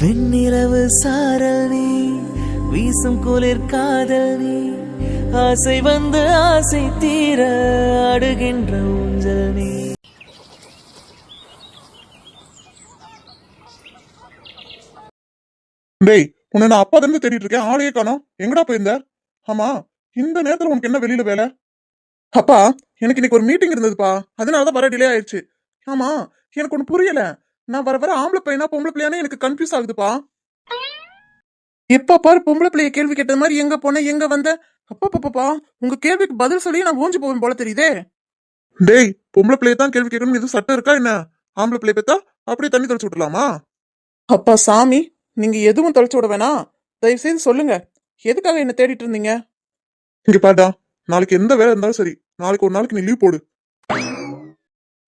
வெண்ணிலவு சாரல் நீ வீசும் குளிர் காதல் நீ ஆசை வந்து ஆசை தீர அடுகின்ற ஊஞ்சல் நீ. டேய் உன்னை நான் அப்பா இருந்து தேடிட்டு இருக்கேன். ஆளையே காணோம். எங்கடா போயிருந்த? ஆமா இந்த நேரத்துல உனக்கு என்ன வெளியில வேலை? அப்பா எனக்கு இன்னைக்கு ஒரு மீட்டிங் இருந்ததுப்பா. அதனாலதான் வர டிலே ஆயிடுச்சு. ஆமா எனக்கு ஒண்ணு புரியல. நான் வர வர ஆம்பளை பையனா பொம்பளை பிள்ளையானே எனக்கு கன்ஃபியூஸ் ஆகுதுப்பா. எப்ப பாரு பொம்பளை பிள்ளைய கேள்வி கேட்டது மாதிரி எங்க போன எங்க வந்த? அப்பா பாப்பாப்பா உங்க கேள்விக்கு பதில் சொல்லி நான் ஓஞ்சு போவேன் போல தெரியுதே. டேய் பொம்பளை பிள்ளைய தான் கேள்வி கேட்கணும் எதுவும் சட்டம் இருக்கா என்ன? ஆம்பளை பிள்ளைய பார்த்தா அப்படியே தண்ணி தொலைச்சு விட்டுலாமா அப்பா சாமி நீங்க எதுவும் தொலைச்சு விட வேணாம். தயவு செய்து சொல்லுங்க எதுக்காக என்ன தேடிட்டு இருந்தீங்க? இங்க பாடா நாளைக்கு எந்த வேலை இருந்தாலும் சரி நாளைக்கு ஒரு நாளைக்கு நீ லீவ் போடு.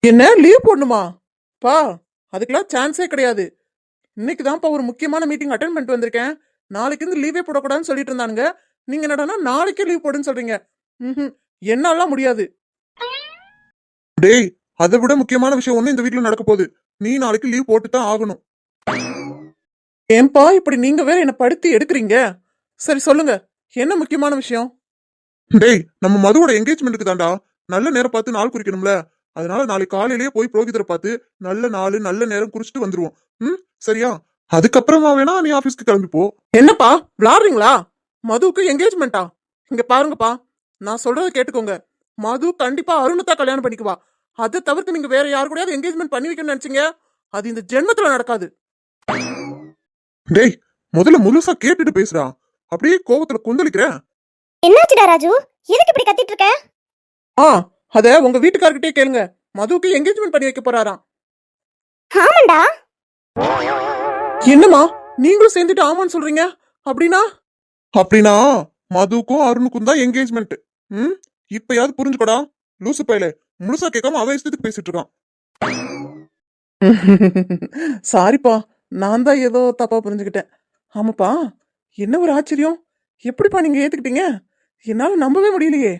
என்ன லீவ் போடணுமா? பா. அதுக்கெல்லாம் சான்ஸே கிடையாது. இன்னைக்கு தான்ப்பா ஒரு முக்கியமான மீட்டிங் அட்டன் பண்ணிட்டு வந்திருக்கேன். நாளைக்கு இருந்து லீவே போடக்கூடாதுன்னு சொல்லிட்டு இருந்தானுங்க. நீங்க என்னடான்னா நாளைக்கே லீவ் போடுன்னு சொல்றீங்க. ம்ஹும். என்னாலாம் முடியாது. டேய் அதை விட முக்கியமான விஷயம் ஒண்ணு இந்த வீட்ல நடக்க போகுது. நீ நாளைக்கு லீவ் போட்டு தான் ஆகணும். ஏன்பா இப்படி நீங்க வேற என்ன படுத்தி எடுக்கிறீங்க? சரி சொல்லுங்க. என்ன முக்கியமான விஷயம்? டேய் நம்ம மதுவோட என்கேஜ்மெண்ட்டுக்கு தான்டா. நல்ல நேரம் பார்த்து நாள் குறிக்கணும்ல. அதனால நாளைக்கு காலையிலேயே போய் புரோகிதரை பார்த்து நல்ல நாள் நல்ல நேரம் குறிச்சிட்டு வந்துருவோம். ம்? சரியா? அதுக்கப்புறமா வேணா நீ ஆபீஸ்க்கு கிளம்பி போ என்னப்பா? விளாடுறீங்களா? மதுவுக்கு என்கேஜ்மெண்டா இங்க பாருங்கப்பா. நான் சொல்றத கேட்டுக்கோங்க. மது கண்டிப்பா அருணத்தா கல்யாணம் பண்ணிக்குவா அதை தவிர்த்து நீங்க வேற யாரு கூடயாவது என்கேஜ்மெண்ட் பண்ணி வைக்கணும்னு நினைச்சீங்க? அது இந்த ஜென்மத்துல நடக்காது. டேய் முதல்ல முழுசா கேட்டுட்டு பேசுடா. அப்படியே கோவத்துல கொந்தளிக்கிறேன். என்னாச்சுடா ராஜு? எதுக்கு இப்படி கத்திட்டு இருக்க? ஆ அத உங்க வீட்டுக்காரர்கிட்டயே கேளுங்க. மதுவுக்கு என்கேஜ்மெண்ட் பண்ணி வைக்க போறாராம். ஆமாண்டா. என்னம்மா? நீங்களும் சேர்ந்துட்டு ஆமான்னு சொல்றீங்க? அப்படின்னா? அப்படின்னா மதுவுக்கும் அருணுக்கும் தான் என்கேஜ்மெண்ட் ம்? இப்பயாவது புரிஞ்சுக்கோடா. லூசு பையல. முழுசா கேட்காம அவ இஷ்டத்துக்கு பேசிட்டு இருக்கான். சாரிப்பா நான் தான் ஏதோ தப்பா புரிஞ்சுக்கிட்டேன். ஆமாப்பா. என்ன ஒரு ஆச்சரியம்? எப்படிப்பா நீங்க ஏத்துக்கிட்டீங்க? என்னால நம்பவே முடியலையே.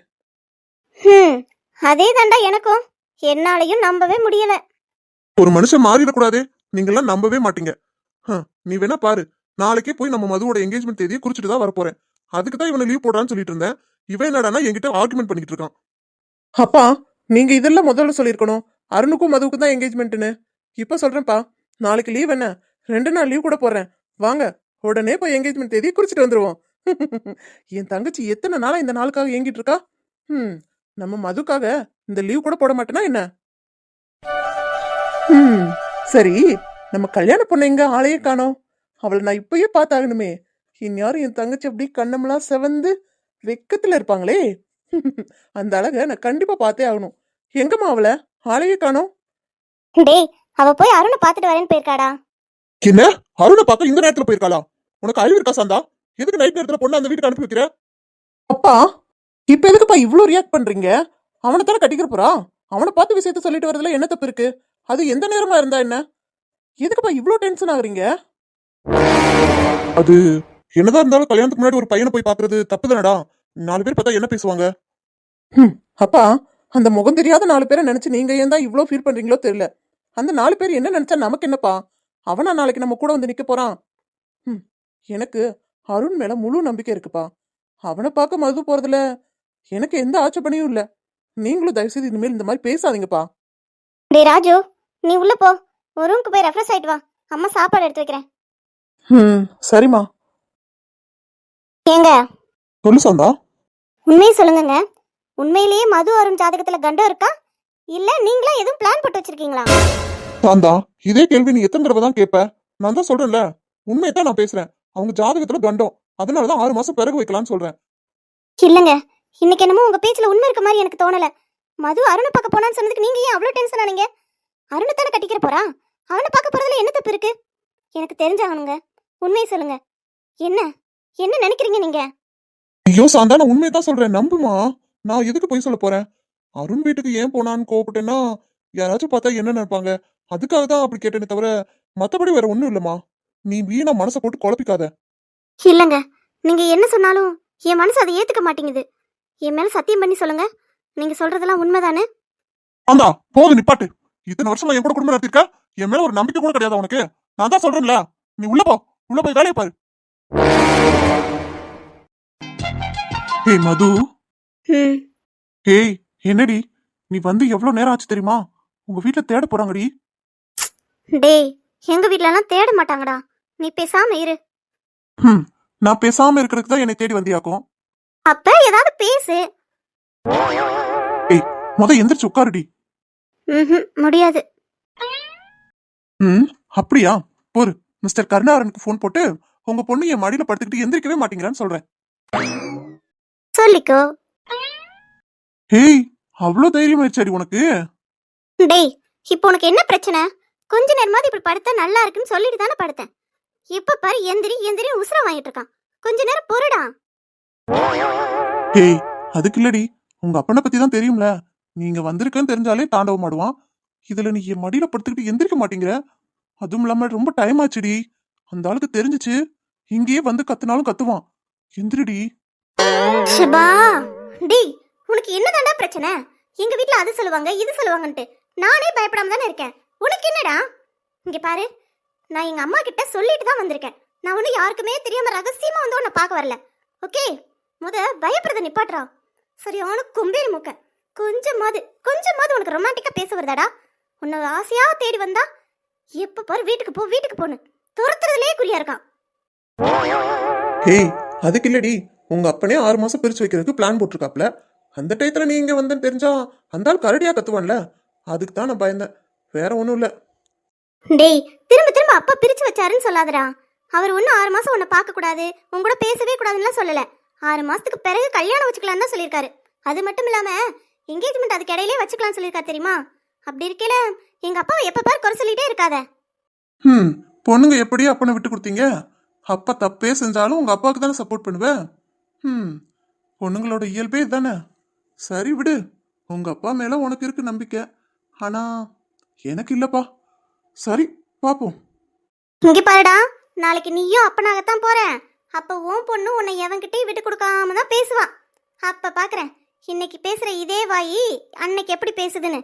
அதே தாண்டா எனக்கும். என்னாலையும் நம்பவே முடியல. ஒரு மனுஷன் மாறிடக்கூடாது. நீங்கெல்லாம் நம்பவே மாட்டீங்க. ஹம், நீ வேணா பாரு. நாளைக்கே போய் நம்ம மதுவோட என்கேஜ்மெண்ட் தேதியை குறிச்சிட்டு தான் வரப்போறேன். அதுக்கு தான் இவனை லீவ் போடுறான்னு சொல்லிட்டு இருந்தேன். இவன் என்னடானா என்கிட்ட ஆர்குமெண்ட் பண்ணிட்டு இருக்கான். அப்பா நீங்க இதெல்லாம் முதல்ல சொல்லியிருக்கணும். அருணுக்கும் மதுவுக்கும் தான் என்கேஜ்மெண்ட்னு இப்ப சொல்றேன்ப்பா. நாளைக்கு லீவ் என்ன? ரெண்டு நாள் லீவ் கூட போடுறேன். வாங்க உடனே போய் என்கேஜ்மெண்ட் தேதியை குறிச்சிட்டு வந்துருவோம். என் தங்கச்சி எத்தனை நாளா இந்த நாளுக்காக ஏங்கிட்டு இருக்கா? ம் நம்ம மதுக்காக இந்த லீவ் கூட போட மாட்டேனா என்ன? ம் சரி. நம்ம கல்யாண பொண்ணு எங்க ஆளையே காணோம்? அவளை நான் இப்பயே பார்த்தாகணுமே. இந்நேரம் என் தங்கச்சி அப்படி கண்ணமெல்லாம் செவந்து வெக்கத்துல இருப்பாங்களே. அந்த அழக நான் கண்டிப்பா பார்த்தே ஆகணும். எங்கம்மா அவளை? ஆளையே காணோம். டேய் அவ போய் அருணை பார்த்துட்டு வரேன்னு போயிருக்காடா. என்ன? அருணை பார்க்க இந்த நேரத்துல போயிருக்காளா? உனக்கு அறிவு இருக்கா சாந்தா? எதுக்கு நைட் நேரத்துல பொண்ணு அந்த வீட்டுக்கு அனுப்பி வைக்கிற? அப்பா இப்ப எதுக்குப்பா இவ்ளோ ரியாக்ட் பண்றீங்க? அவனை தானே கட்டிக்கிற போறா? அவனை பார்த்து விஷயத்த சொல்லிட்டு வரதுல என்ன தப்பு இருக்கு? அது எந்த நேரமா இருந்தா என்ன? எதுக்குப்பா இவ்ளோ டென்ஷன் ஆகுறீங்க? அது என்னதான் இருந்தாலும் கல்யாணத்துக்கு முன்னாடி ஒரு பையனை போய் பாக்குறது தப்பு தானடா? நாலு பேர் பார்த்தா என்ன பேசுவாங்க? அப்பா அந்த முகம் தெரியாத நாலு பேரை நினைச்சு நீங்க ஏன் தான் இவ்ளோ ஃபீல் பண்றீங்களோ தெரியல. அந்த நாலு பேர் என்ன நினைச்சா நமக்கு என்னப்பா? அவனா நாளைக்கு நம்ம கூட வந்து நிக்க போறான். ம், எனக்கு அருண் மேல முழு நம்பிக்கை இருக்குப்பா. அவனை பார்க்க மது போறதுல எனக்கு எந்த ஆட்சேபனையும் இல்ல. நீங்களும் தயவுசெய்து இனிமேல் இந்த மாதிரி பேசாதீங்கப்பா. டேய் ராஜு நீ உள்ள போ. ஒரு ரூமுக்கு போய் ரெஃப்ரெஷ் ஆயிட்டு வா. அம்மா சாப்பாடு எடுத்து வைக்கிறேன். ம் சரிம்மா. ஏங்க? சொல்லு சாந்தா. உண்மையை சொல்லுங்கங்க. உண்மையிலேயே மது அருண் ஜாதகத்துல கண்டம் இருக்கா? இல்ல நீங்களா எதுவும் பிளான் போட்டு வச்சிருக்கீங்களா? சாந்தா இதே கேள்வி நீ எத்தனை தடவை தான் கேட்ப நான் தான் சொல்றேன்ல. உண்மையை தான் நான் பேசுறேன். அவங்க ஜாதகத்துல கண்டம். அதனாலதான் ஆறு மாசம் பிறகு வைக்கலாம்னு சொல்றேன். இல்லங்க. இன்னைக்கு என்னமோ உங்க பேச்சுல உண்மை இருக்க மாதிரி எனக்கு தோணல. மது அருணை பார்க்க போனான்னு சொன்னதுக்கு நீங்க ஏன் அவ்வளவு டென்ஷன் ஆனீங்க? அருணை தானே கட்டிக்கிற போறா? அவனை பார்க்க போறதுல என்ன தப்பு இருக்கு? எனக்கு தெரிஞ்சாகணுங்க. உண்மையை சொல்லுங்க. என்ன? என்ன நினைக்கிறீங்க நீங்க? ஐயோ சாந்தா நான் உண்மையை தான் சொல்றேன். நம்புமா? நான் எதுக்கு போய் சொல்ல போறேன்? அருண் வீட்டுக்கு ஏன் போனான்னு கோவப்பட்டேன்னா யாராச்சும் பார்த்தா என்ன நினைப்பாங்க? அதுக்காக தான் அப்படி கேட்டேனே தவிர மத்தபடி வேற ஒண்ணும் இல்லம்மா. நீ வீணா மனசை போட்டு குழப்பிக்காத. இல்லங்க. நீங்க என்ன சொன்னாலும் என் மனசு அதை ஏத்துக்க மாட்டேங்குது. என் மேல சத்தியம் பண்ணி சொல்லுங்க. நீங்க சொல்றதெல்லாம் உண்மைதானே? ஆந்தா போதும் நிப்பாட்டு. இத்தனை வருஷமா என் கூட குடும்பம் நடத்திருக்க? என் மேல ஒரு நம்பிக்கை கூட கிடையாது உனக்கு. நான் தான் சொல்றேன்ல. நீ உள்ள போ. உள்ள போய் வேலையை பாரு. ஏய் மது. ஏய் என்னடி? நீ வந்து எவ்வளவு நேரம் ஆச்சு தெரியுமா? உங்க வீட்ல தேட போறாங்கடி. டேய் எங்க வீட்லலாம் தேட மாட்டாங்கடா. நீ பேசாம இரு. நான் பேசாம இருக்கிறதுக்கு தான் என்னை தேடி வந்தியாக்கும். அப்ப ஏதாவது பேசு. ஏய் முத எந்திரிச்சு உட்காருடி. ம்ஹும், முடியாது. ம் அப்படியா? போரு மிஸ்டர் கருணாரனுக்கு ஃபோன் போட்டு உங்க பொண்ணு என் மடியில படுத்துக்கிட்டு எந்திரிக்கவே மாட்டேங்கிறான்னு சொல்றேன். சொல்லிக்கோ. ஏய் அவ்வளோ தைரியம் ஆயிடுச்சாடி உனக்கு? டேய் இப்போ உனக்கு என்ன பிரச்சனை? கொஞ்ச நேரமாவது இப்படி படுத்தா நல்லா இருக்குன்னு சொல்லிட்டு தானே படுத்தேன். இப்ப பாரு எந்திரி எந்திரி உசுர வாங்கிட்டு இருக்கான். கொஞ்ச நேரம் பொறுடா. ஏய் அதுக்கு இல்லடி. உங்க அப்பனை பத்தி தான் தெரியும்ல. நீங்க வந்திருக்கன்னு தெரிஞ்சாலே தாண்டவம் ஆடுவான். இதுல நீ என் மடியில படுத்துக்கிட்டு எந்திரிக்க மாட்டேங்கிற. அதுவும் இல்லாம ரொம்ப டைம் ஆச்சுடி. அந்த ஆளுக்கு தெரிஞ்சுச்சு. இங்கேயே வந்து கத்துனாலும் கத்துவான். எந்திரிடி. ஷபா டேய் உனக்கு என்னதாண்டா பிரச்சனை? எங்க வீட்ல அது சொல்லுவாங்க இது சொல்லுவாங்கன்ட்டு. நானே பயப்படாம தானே இருக்கேன். உனக்கு என்னடா? இங்க பாரு. நான் எங்க அம்மா கிட்ட சொல்லிட்டு தான் வந்திருக்கேன். நான் ஒன்னும் யாருக்குமே தெரியாம ரகசியமா வந்து உன்னை பார்க்க வரல. ஓகே? முத பயப்படுறத நிப்பாட்றா சரியான கொம்பேறி மூக்க கொஞ்சமாவது கொஞ்சமாவது உனக்கு ரொமான்டிக்கா பேச வருதாடா? உன்னை ஆசையா தேடி வந்தா எப்ப பாரு வீட்டுக்கு போ வீட்டுக்கு போன்னு. துரத்துறதுலயே குறியா இருக்கான். ஏய் அதுக்கு இல்லடி. உங்க அப்பனே ஆறு மாசம் பிரிச்சு வைக்கிறதுக்கு பிளான் போட்டிருக்காப்ல. அந்த டயத்துல நீ இங்க வந்தேன்னு தெரிஞ்சா அந்த ஆள் கரடியா கத்துவான்ல. அதுக்கு தான் நான் பயந்தேன். வேற ஒண்ணும் இல்ல. டேய் திரும்ப திரும்ப அப்பா பிரிச்சு வச்சாருன்னு சொல்லாதடா. அவர் ஒன்றும் ஆறு மாசம் உன்னை பார்க்க கூடாது உன் கூட பேசவே கூடாதுன்னுலாம் சொல்லல. ஆறு மாசத்துக்கு பிறகு கல்யாணம் வச்சுக்கலாம் தான் சொல்லியிருக்காரு. அது மட்டும் இல்லாம என்கேஜ்மெண்ட் அதுக்கு இடையிலே வச்சுக்கலாம் சொல்லியிருக்காரு தெரியுமா? அப்படி இருக்கையில எங்க அப்பாவை எப்ப பாரு குறை சொல்லிட்டே இருக்காத. ம் பொண்ணுங்க எப்படி அப்பனை விட்டு கொடுத்தீங்க. அப்பா தப்பே செஞ்சாலும் உங்க அப்பாவுக்கு தானே சப்போர்ட் பண்ணுவேன் ம் பொண்ணுங்களோட இயல்பே தானே சரி விடு உங்க அப்பா மேல உனக்கு இருக்கு நம்பிக்கை. ஆனா எனக்கு இல்லப்பா. சரி பாப்போம். இங்க பாருடா நாளைக்கு நீயும் அப்பனாகத்தான் போறேன் அப்ப உன் பொண்ணு உன்னை எவன்கிட்டயும் விட்டு கொடுக்காம தான் பேசுவா. அப்ப பாக்குறேன் இன்னைக்கு பேசுற இதே வாயி அன்னைக்கு எப்படி பேசுதுன்னு?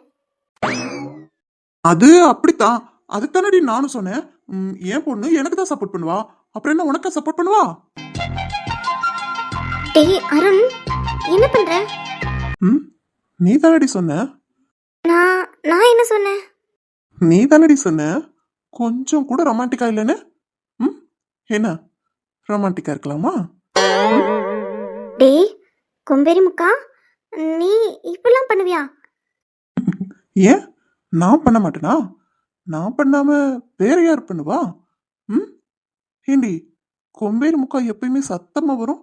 அது அப்படித்தான். அதுதானடி நானும் சொன்னேன். ம், என் பொண்ணு எனக்கு தான் சப்போர்ட் பண்ணுவா. அப்புறம் என்ன உனக்கு சப்போர்ட் பண்ணுவா? டேய் அருண் என்ன பண்ற? ம் நீ தானடி சொன்ன. நான் நான் என்ன சொன்னேன்? நீ தானடி சொன்ன. கொஞ்சம் கூட ரொமான்டிக்கா இல்லைன்னு? ம் என்ன? ரொமான்டிக்கா இருக்கலாமா? டேய் கொம்பேரி முக்கா நீ இப்படிலாம் பண்ணுவியா? ஏன்? நான் பண்ண மாட்டேனா? நான் பண்ணாம வேற யார் பண்ணுவா? ம்? ஏண்டி கொம்பேரி முக்கா எப்பயுமே சத்தமா வரும்.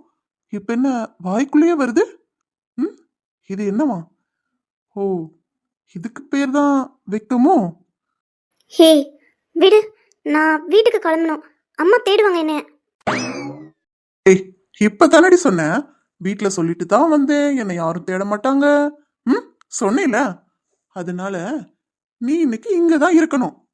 இப்ப என்ன வாய்க்குள்ளேயே வருது? ம்? இது என்னவா? ஓ இதுக்கு பேர் தான் வெக்கமோ? ஹே விடு நான் வீட்டுக்கு கிளம்பணும். அம்மா தேடுவாங்க என்ன. இப்ப தானடி சொன்னேன். வீட்டில் சொல்லிட்டு தான் வந்தேன். என்னை யாரும் தேட மாட்டாங்க. ம்? சொன்னேல. அதனால நீ இன்னைக்கு இங்கே தான் இருக்கணும்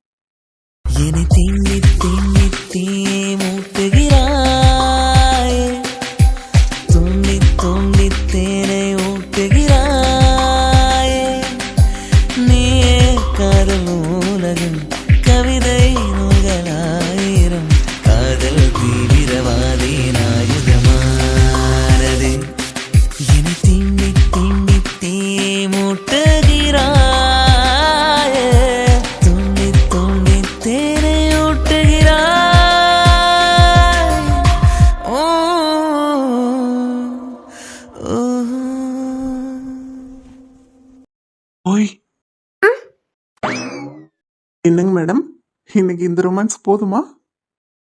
என்னங்க மேடம்? இன்னைக்கு இந்த ரொமான்ஸ் போதுமா?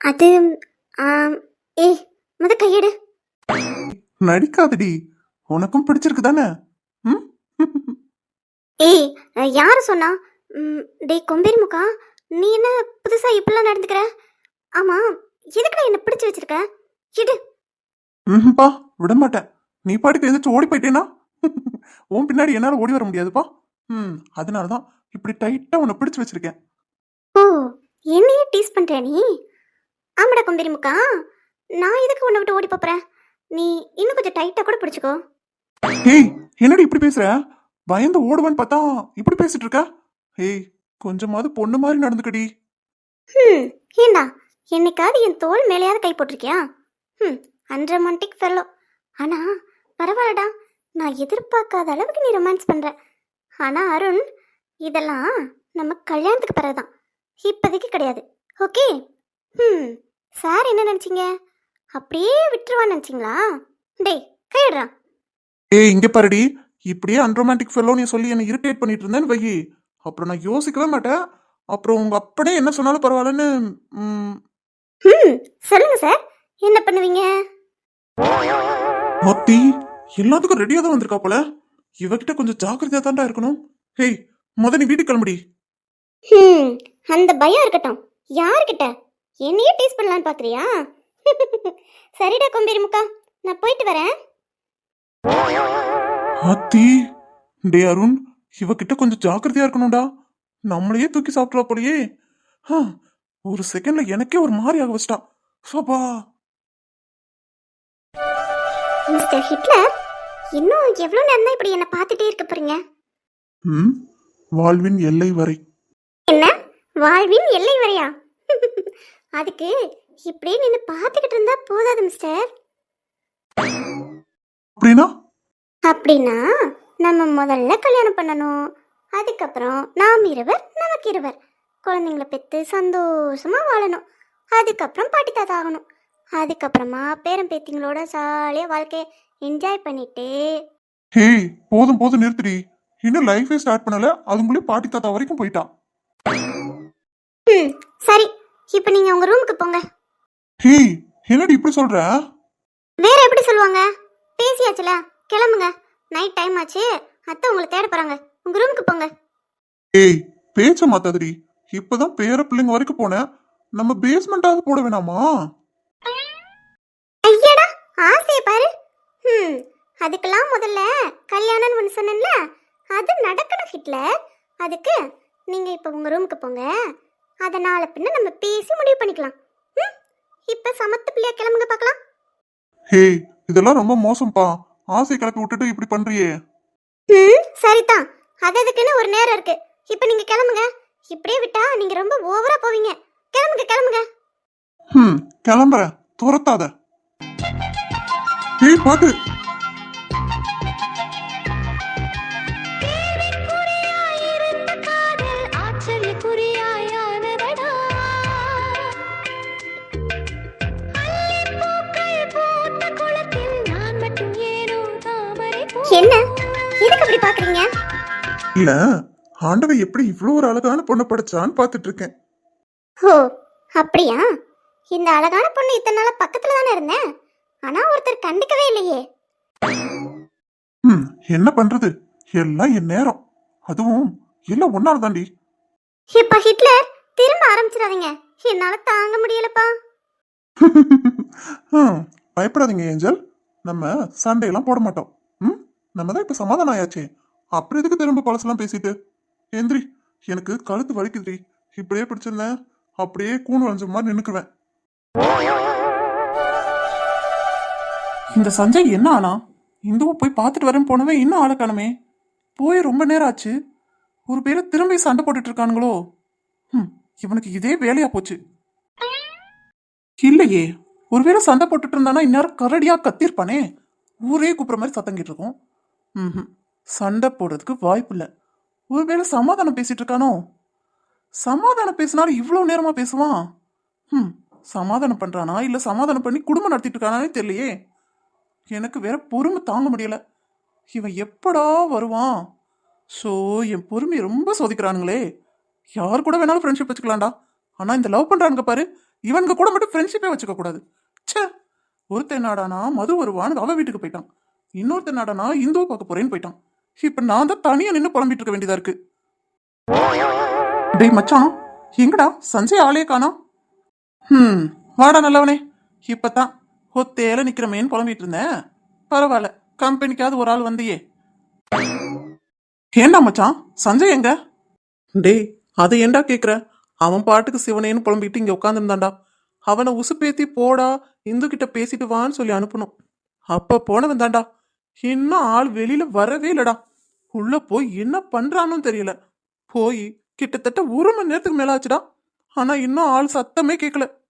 அது ஆம், ஏய் முத கையெடு. நடிக்காதடி. உனக்கும் பிடிச்சிருக்கு தானே ம்? ஏய் யார் சொன்னா? ம், டேய் கொம்பேரி முக்கா நீ என்ன புதுசா இப்படிலாம் நடந்துக்கிற? ஆமா எதுக்குடா என்ன பிடிச்சு வச்சிருக்க? இடு ம்ப்பா விட மாட்டேன் நீ பாட்டுக்கு எதாச்சும் ஓடி போயிட்டேனா? உன் பின்னாடி என்னால ஓடி வர முடியாதுப்பா. ம் அதனால தான் இப்படி டைட்டா உன்னை பிடிச்சு வச்சிருக்கேன். ஓ என்னையே டீஸ் பண்ற நீ? ஆமாடா கொம்பேரி முக்கா. நான் எதுக்கு உன்னை விட்டு ஓடி போறேன் நீ இன்னும் கொஞ்சம் டைட்டா கூட பிடிச்சுக்கோ. ஏய் என்னடி இப்படி பேசுற? பயந்து ஓடுவேன்னு பார்த்தா இப்படி பேசிட்டு இருக்க? ஏய் கொஞ்சமாவது பொண்ணு மாதிரி நடந்துக்கடி. ம் ஏண்டா? என்னைக்காவது என் தோல் மேலேயாவது கை போட்டிருக்கியா? ம் அன்ரொமான்டிக் ஃபெல்லோ ஆனா பரவாயில்லடா. நான் எதிர்பார்க்காத அளவுக்கு நீ ரொமான்ஸ் பண்ற. ஆனா அருண் இதெல்லாம் நம்ம கல்யாணத்துக்கு பிறகுதான். இப்போதைக்கு கிடையாது. ஓகே? ம் சார் என்ன நினச்சிங்க? அப்படியே விட்டுருவான்னு நினச்சிங்களா? டேய் கையிடுறான் ஏய் இங்க பாருடி. இப்படியே அன்ரொமான்டிக் ஃபெல்லோ நீ சொல்லி என்னை இரிட்டேட் பண்ணிட்டு இருந்தேன்னு வை அப்புறம் நான் யோசிக்கவே மாட்டேன். அப்புறம் உங்க அப்பனே என்ன சொன்னாலும் பரவாயில்லன்னு ம், ம் சொல்லுங்க சார். என்ன பண்ணுவீங்க? மத்தி எல்லாத்துக்கும் ரெடியா தான் வந்திருக்கா போல. இவகிட்ட கொஞ்சம் ஜாக்கிரதையா தான்டா இருக்கணும். ஹேய் முத நீ வீட்டுக்கு கிளம்புடி. அந்த பயம் இருக்கட்டும். யார்கிட்ட? என்னையே டீஸ் பண்ணலான்னு பார்க்குறியா சரிடா கொம்பேரி முக்கா நான் போயிட்டு வரேன். அத்தி டே அருண் இவகிட்ட கொஞ்சம் ஜாக்கிரதையா இருக்கணும்டா. நம்மளையே தூக்கி சாப்பிட்றா போலயே. ஆ, ஒரு செகண்ட்ல எனக்கே ஒரு மாதிரி ஆக வச்சிட்டா. சோபா மிஸ்டர் ஹிட்லர் இன்னும் எவ்வளோ நேரம் இப்படி என்னை பார்த்துட்டே இருக்க போறீங்க? ம்? வாழ்வின் எல்லை வரை. என்ன? வாழ்வின் எல்லை வரையா? அதுக்கு இப்படியே நின்று பார்த்துக்கிட்டு இருந்தா போதாது மிஸ்டர் அப்படின்னா? அப்படின்னா நம்ம முதல்ல கல்யாணம் பண்ணணும். அதுக்கப்புறம் நாம் இருவர் நமக்கு இருவர். குழந்தைங்கள பெற்று சந்தோஷமா வாழணும். அதுக்கப்புறம் பாட்டி தாத்தா ஆகணும். அதுக்கப்புறமா பேரன் பேத்திங்களோட ஜாலியாக வாழ்க்கையை என்ஜாய் பண்ணிட்டு ஹேய் போதும் போதும் நிறுத்துடி. இன்னும் லைஃபே ஸ்டார்ட் பண்ணல. அதுங்களே பாட்டி தாத்தா வரைக்கும் போயிட்டான் ம் சரி. இப்போ நீங்கள் உங்கள் ரூமுக்கு போங்க. ஹேய் என்னடி இப்படி சொல்ற? வேற எப்படி சொல்லுவாங்க? பேசியாச்சுல. கிளம்புங்க. நைட் டைம் ஆச்சு. அத்தை உங்களை தேட போகிறாங்க உங்கள் ரூமுக்கு போங்க. ஏய் பேச்ச மாத்தாதடி. இப்பதான் பேர பிள்ளைங்க வரைக்கும் போனேன். நம்ம பேஸ்மெண்டாவது போட வேணாமா? ஐயடா ஆசையை பாரு. ம் அதுக்கெல்லாம் முதல்ல கல்யாணம்னு ஒன்று சொன்னேன்ல. அது நடக்கணும் ஹிட்லர். அதுக்கு நீங்கள் இப்போ உங்கள் ரூமுக்கு போங்க. அதனால பின்ன நம்ம பேசி முடிவு பண்ணிக்கலாம். ம்? இப்போ சமத்து பிள்ளையா கிளம்புங்க பார்க்கலாம். ஹேய் இதெல்லாம் ரொம்ப மோசம்ப்பா. ஆசை கிளப்பி விட்டுட்டு இப்படி பண்றியே. ம் சரிதான். அது அதுக்குன்னு ஒரு நேரம் இருக்கு. இப்போ நீங்கள் கிளம்புங்க. இப்படியே விட்டா நீங்கள் ரொம்ப ஓவரா போவீங்க. கிளம்புங்க கிளம்புங்க. ம் கிளம்புறேன். துரத்தாத. ஏய் பாட்டு பார்க்குறீங்க இல்ல ஆண்டவன் எப்படி இவ்வளோ ஒரு அழகான பொண்ணை படைச்சான்னு பார்த்துட்டு இருக்கேன். ஓ அப்படியா? இந்த அழகான பொண்ணு இத்தனை நாளா பக்கத்துல தானே இருந்தேன் ஆனா ஒருத்தர் கண்டுக்கவே இல்லையே. ம் என்ன பண்றது? எல்லாம் என் நேரம். அதுவும் எல்லாம் ஒன்னால தாண்டி. இப்ப ஹிட்லர் திரும்ப ஆரம்பிச்சிடாதீங்க. என்னால தாங்க முடியலப்பா. பயப்படாதீங்க ஏஞ்சல். நம்ம சண்டையெல்லாம் போட மாட்டோம். நம்ம தான் இப்போ சமாதானம் ஆயாச்சே. அப்புறம் எதுக்கு திரும்ப பழசெல்லாம் பேசிட்டு? ஏந்திரி எனக்கு கழுத்து வலிக்குதுடி. இப்படியே பிடிச்சிருந்தேன் அப்படியே கூண் வளைஞ்ச மாதிரி நின்னுக்குவேன். இந்த சஞ்சய் என்ன ஆனா? இந்துவை போய் பார்த்துட்டு வரேன் போனவே இன்னும் ஆளை போய் ரொம்ப நேரம் ஆச்சு. ஒரு பேரை திரும்பி சண்டை போட்டுட்டு இருக்கானுங்களோ? ம் இவனுக்கு இதே வேலையா போச்சு. இல்லையே ஒருவேளை சண்டை போட்டுட்டு இருந்தானா இந்நேரம் கரடியா கத்திருப்பானே? ஊரே கூப்பிட்ற மாதிரி சத்தம் கேட்டிருக்கும். ம் சண்டை போடுறதுக்கு வாய்ப்பு இல்லை. ஒருவேளை சமாதானம் பேசிட்டு இருக்கானோ? சமாதானம் பேசினாலும் இவ்வளோ நேரமாக பேசுவான் ம் சமாதானம் பண்ணுறானா இல்லை சமாதானம் பண்ணி குடும்பம் நடத்திட்டு இருக்கானானே தெரியலையே. எனக்கு வேற பொறுமை தாங்க முடியல. இவன் எப்படா வருவான் ஸோ என் பொறுமையை ரொம்ப சோதிக்கிறானுங்களே. யார் கூட வேணாலும் ஃப்ரெண்ட்ஷிப் வச்சுக்கலாம்டா. ஆனால் இந்த லவ் பண்ணுறானுங்க பாரு. இவனுங்க கூட மட்டும் ஃப்ரெண்ட்ஷிப்பே வச்சுக்க கூடாது ச்சே! ஒருத்தன் நாடானா மது வருவான்னு அவன் வீட்டுக்கு போயிட்டான். இன்னொருத்தன் நடனா இந்துவை பார்க்க போறேன்னு போயிட்டான். இப்போ நான் தான் தனியாக நின்று புலம்பிட்டு இருக்க வேண்டியதா இருக்கு. டேய் மச்சான் எங்கடா? சஞ்சய் ஆளே காணா. ம் வாடா நல்லவனே. இப்பதான் ஒத்தேல நிக்கிறமேன்னு புலம்பிட்டு இருந்தேன். பரவாயில்ல கம்பெனிக்காவது ஒரு ஆள் வந்தியே. ஏண்டா மச்சான் சஞ்சய் எங்க? டேய் அதை ஏன்டா கேக்குற? அவன் பாட்டுக்கு சிவனேன்னு புலம்பிட்டு இங்க உட்காந்துருந்தான்டா அவனை உசுப்பேத்தி போடா இந்து கிட்ட பேசிட்டு வான்னு சொல்லி அனுப்பணும் அப்ப போனவன் தான்டா இன்னும் ஆள் வெளியில வரவே இல்லடா. உள்ள போய் என்ன பண்றான்னு தெரியல. போய் கிட்டத்தட்ட ஒரு மணி நேரத்துக்கு மேல ஆச்சுடா. ஆனா இன்னும் ஆள் சத்தமே கேட்கல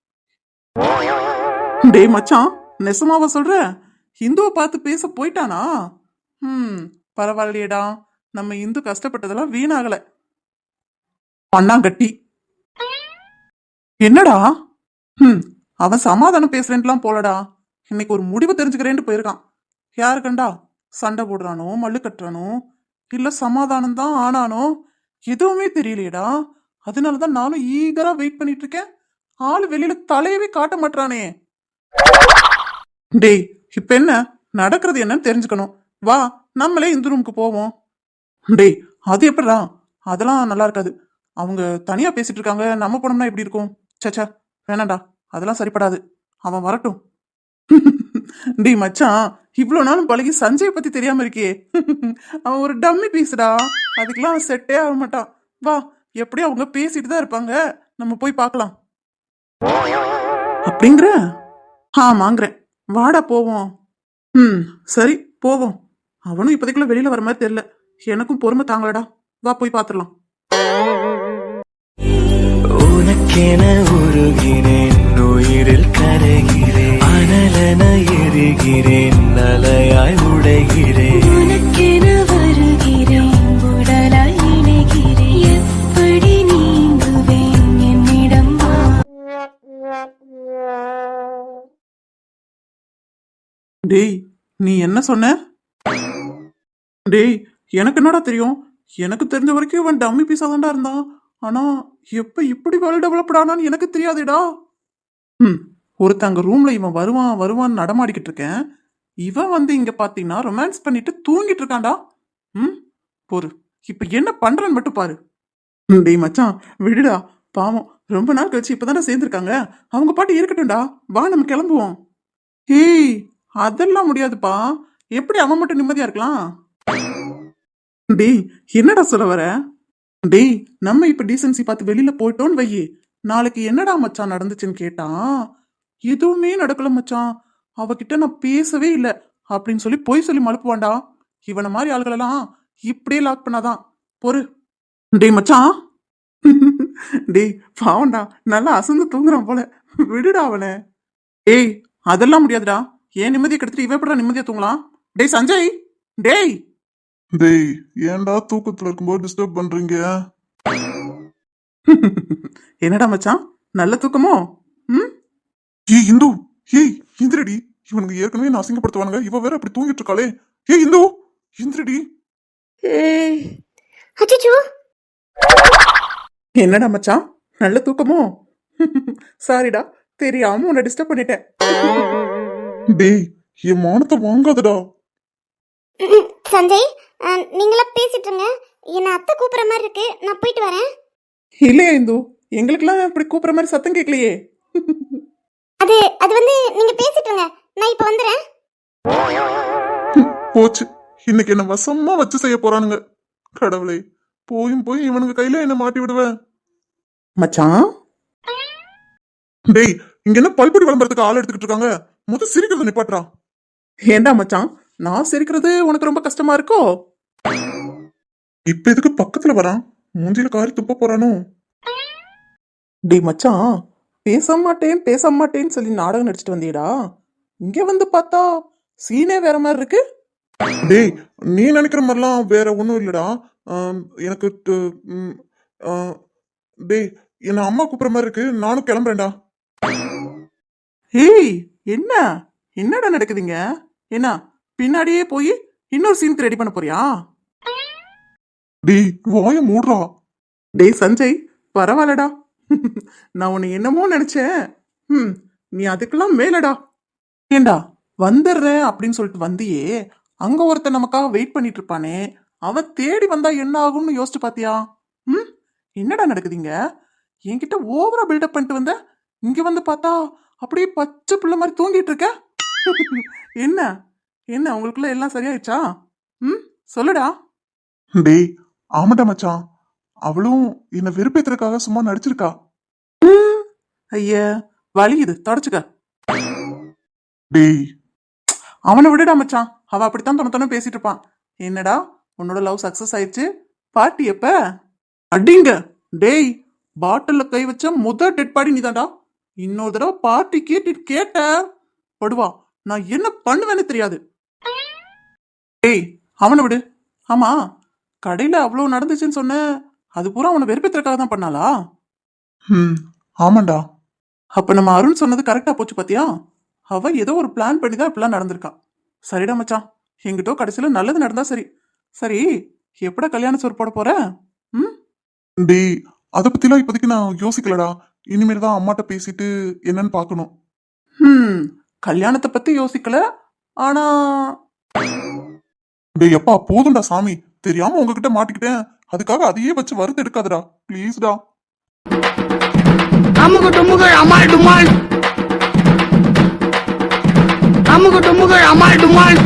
டேய் மச்சான் நெசமாவ சொல்ற? இந்துவை பார்த்து பேச போயிட்டானா? ம் பரவாயில்லையேடா. நம்ம இந்து கஷ்டப்பட்டதெல்லாம் வீணாகல. பண்ணாங்கட்டி என்னடா? ம் அவன் சமாதானம் பேசுறேன்ட்டுலாம் போலடா. இன்னைக்கு ஒரு முடிவு தெரிஞ்சுக்கிறேன்ட்டு போயிருக்கான். யாரு கண்டா சண்டை போடுறானோ மல்லு கட்டுறானோ? இல்லை சமாதானம் தான் ஆனானோ? எதுவுமே தெரியலையேடா. அதனால தான் நானும் ஈகராக வெயிட் பண்ணிட்டு இருக்கேன். ஆள் வெளியில தலையவே காட்ட மாட்டானே டேய் இப்ப என்ன? நடக்கிறது என்னன்னு தெரிஞ்சுக்கணும். வா நம்மளே இந்த ரூமுக்கு போவோம். டேய் அது எப்படிடா அதெல்லாம் நல்லா இருக்காது. அவங்க தனியா பேசிட்டு இருக்காங்க. நம்ம போனோம்னா எப்படி இருக்கும்? சச்சா வேணாண்டா அதெல்லாம் சரிப்படாது. அவன் வரட்டும். டேய் மச்சான் இவ்வளோ நாளும் பழகி சஞ்சய் பத்தி தெரியாம இருக்கே அவன் ஒரு டம்மி பீஸ்டா? அதுக்கெல்லாம் செட்டே ஆக மாட்டான். வா எப்படியும் அவங்க பேசிட்டு தான் இருப்பாங்க. நம்ம போய் பார்க்கலாம். அப்படிங்கிற? ஆமாங்கிறேன். வாடா போவோம். ம் சரி போவோம். அவனும் இப்போதைக்குள்ள வெளியில வர மாதிரி தெரியல. எனக்கும் பொறுமை தாங்களடா வா போய் பார்த்துடலாம். உனக்கென உருகினேன் உயிரில் கரைகிறேன் டேய் நீ என்ன சொன்ன? டேய் எனக்கு என்னடா தெரியும்? எனக்கு தெரிஞ்ச வரைக்கும் இவன் டம்மி பீஸா தான்டா இருந்தான். ஆனா எப்ப இப்படி வெல் டெவலப்டானான்னு எனக்கு தெரியாதுடா. ம் ஒருத்தங்க ரூம்ல இவன் வருவான் வருவான்னு நடமாடிக்கிட்டு இருக்கேன். இவன் வந்து இங்க பாத்தீங்கன்னா ரொமான்ஸ் பண்ணிட்டு தூங்கிட்டு இருக்கான்டா. ம் பொறு இப்ப என்ன பண்றேன்னு மட்டும் பாரு. ம், டேய் மச்சான் விடுடா. பாவம் ரொம்ப நாள் கழிச்சு இப்பதான்டா சேர்ந்துருக்காங்க. அவங்க பாட்டு இருக்கட்டும்டா. வா நம்ம கிளம்புவோம். ஏய் அதெல்லாம் முடியாதுப்பா. எப்படி அவன் மட்டும் நிம்மதியா இருக்கலாம்? டேய் என்னடா சொல்ல வர? டேய் நம்ம இப்ப டீசன்சி பார்த்து வெளியில போயிட்டோன்னு வையே. நாளைக்கு என்னடா மச்சான் நடந்துச்சுன்னு கேட்டான்? எதுவுமே நடக்கல மச்சான். அவகிட்ட நான் பேசவே இல்லை. அப்படின்னு சொல்லி பொய் சொல்லி மழுப்புவான்டா. இவனை மாதிரி ஆளுகளெல்லாம் இப்படியே லாக் பண்ணாதான். பொறு. டேய் மச்சான். டேய் பாவண்டா நல்லா அசந்து தூங்குறான் போல. விடுடா அவனை. ஏய் அதெல்லாம் முடியாதுடா. ஏன் நிம்மதியை கெடுத்துட்டு இவன் எப்படா நிம்மதியா தூங்கலாம்? டேய் சஞ்சய்! டேய்! டேய் ஏன்டா தூக்கத்துல இருக்கும்போது டிஸ்டர்ப் பண்றீங்க? என்னடா மச்சான்? நல்ல தூக்கமோ? ம்? ஏய் இந்து! ஏய் இந்திரடி! இவனுக்கு ஏற்கனவே நான் அசிங்கப்படுத்துவானுங்க. இவ வேற அப்படி தூங்கிட்டு இருக்காளே ஏய் இந்து! இந்திரடி! அச்சோ என்னடா மச்சான்? நல்ல தூக்கமோ? சாரிடா தெரியாம உன்னை டிஸ்டர்ப் பண்ணிட்டேன். டேய் என் மானத்தை வாங்காதடா. சஞ்சய் நீங்களா பேசிட்டு இருங்க. என்ன அத்தை கூப்பிடுற மாதிரி இருக்கு. நான் போயிட்டு வரேன். இல்லையா இந்து? எங்களுக்கெல்லாம் இப்படி கூப்பிடுற மாதிரி சத்தம் கேட்கலையே. அது அது வந்து நீங்க பேசிட்டு இருங்க. நான் இப்போ வந்துடுறேன் போச்சு. இன்னைக்கு என்ன வசமா வச்சு செய்ய போறானுங்க. கடவுளே போயும் போய் இவனுங்க கையில என்ன மாட்டி விடுவேன்? மச்சான்? டேய் இங்க என்ன பல்பொடி விளம்பரத்துக்கு ஆள் எடுத்துக்கிட்டு இருக்காங்க? முத சிரிக்கிறத நிப்பாட்றா ஏண்டா மச்சான்? நான் சிரிக்கிறது உனக்கு ரொம்ப கஷ்டமா இருக்கோ? இப்ப எதுக்கு பக்கத்துல வரான்? மூஞ்சில காரி துப்ப போறானோ? டேய் மச்சான் பேச மாட்டேன் பேச மாட்டேன்னு சொல்லி நாடகம் நடிச்சிட்டு வந்தியடா. இங்க வந்து பார்த்தா சீனே வேற மாதிரி இருக்கு. டேய் நீ நினைக்கிற மாதிரிலாம் வேற ஒன்றும் இல்லடா. ஆம், எனக்கு டு- ம், ஆ, டேய் என்ன அம்மா கூப்பிட்ற மாதிரி இருக்கு. நானும் கிளம்புறேன்டா. ஏய் என்ன? என்னடா நடக்குதுங்க? என்ன பின்னாடியே போய் இன்னொரு சீனுக்கு ரெடி பண்ண போறியா? டேய் வாய மூடுறா. டேய் சஞ்சய் பரவாயில்லடா. நான் உன்னை என்னமோ நினைச்சேன். ம் நீ அதுக்கெல்லாம் மேலடா. ஏண்டா வந்துடுறேன் அப்படின்னு சொல்லிட்டு வந்தியே அங்க ஒருத்தன் நமக்காக வெயிட் பண்ணிட்டு இருப்பானே. அவன் தேடி வந்தா என்ன ஆகும்னு யோசிச்சு பாத்தியா? ம் என்னடா நடக்குதுங்க? என்கிட்ட ஓவரா பில்டப் பண்ணிட்டு வந்த இங்க வந்து பார்த்தா அப்படியே பச்சை பிள்ளை மாதிரி தூங்கிட்டு இருக்க? என்ன? என்ன உங்களுக்குள்ள எல்லாம் சரியாயிடுச்சா? ம் சொல்லுடா. டேய் ஆமாடா மச்சான். அவளும் என்ன வெறுப்பேத்துறதுக்காக சும்மா நடிச்சிருக்கா. ஐயா வலி இது. தொடச்சுக்க. டேய். அவனை விடுடா மச்சான். அவன் அப்படித்தான் தொண தொண பேசிட்டு இருப்பான். என்னடா உன்னோட லவ் சக்சஸ் ஆயிடுச்சு? பார்ட்டி எப்ப? அடிங்க. டேய் பாட்டில்ல கை வச்ச முத டெட் பாடி நீதான்டா. இன்னொரு தடவை பார்ட்டி கேட்டு கேட்ட படுவா. நான் என்ன பண்ணுவேன்னு தெரியாது. ஏய் அவனை விடு. ஆமா கடையில அவ்வளவு நடந்துச்சுன்னு சொன்ன அது பூரா அவனை வெறுப்பேத்துறதுக்காக தான் பண்ணாளா? ம் ஆமாண்டா. அப்ப நம்ம அருண் சொன்னது கரெக்டா போச்சு பாத்தியா? அவ ஏதோ ஒரு பிளான் பண்ணி தான் இப்படிலாம் நடந்திருக்கா. சரிடா மச்சான் எங்கிட்டோ கடைசியில நல்லது நடந்தா சரி. சரி எப்படா கல்யாண சோறு போட போற? ம்? டேய் அதை பத்திலாம் இப்போதைக்கு நான் யோசிக்கலடா. இனிமேல் தான் அம்மாட்ட பேசிட்டு என்னன்னு பார்க்கணும். ம் கல்யாணத்தை பத்தி யோசிக்கல ஆனா டேய் அப்பா போதும்டா சாமி. தெரியாம உங்ககிட்ட மாட்டிக்கிட்டேன். அதுக்காக அதையே வச்சு வறுத்து எடுக்காதடா. ப்ளீஸ்டா. அமுகு டுமுகு அமால் டுமால். அமுகு டுமுகு அமால் டுமால்.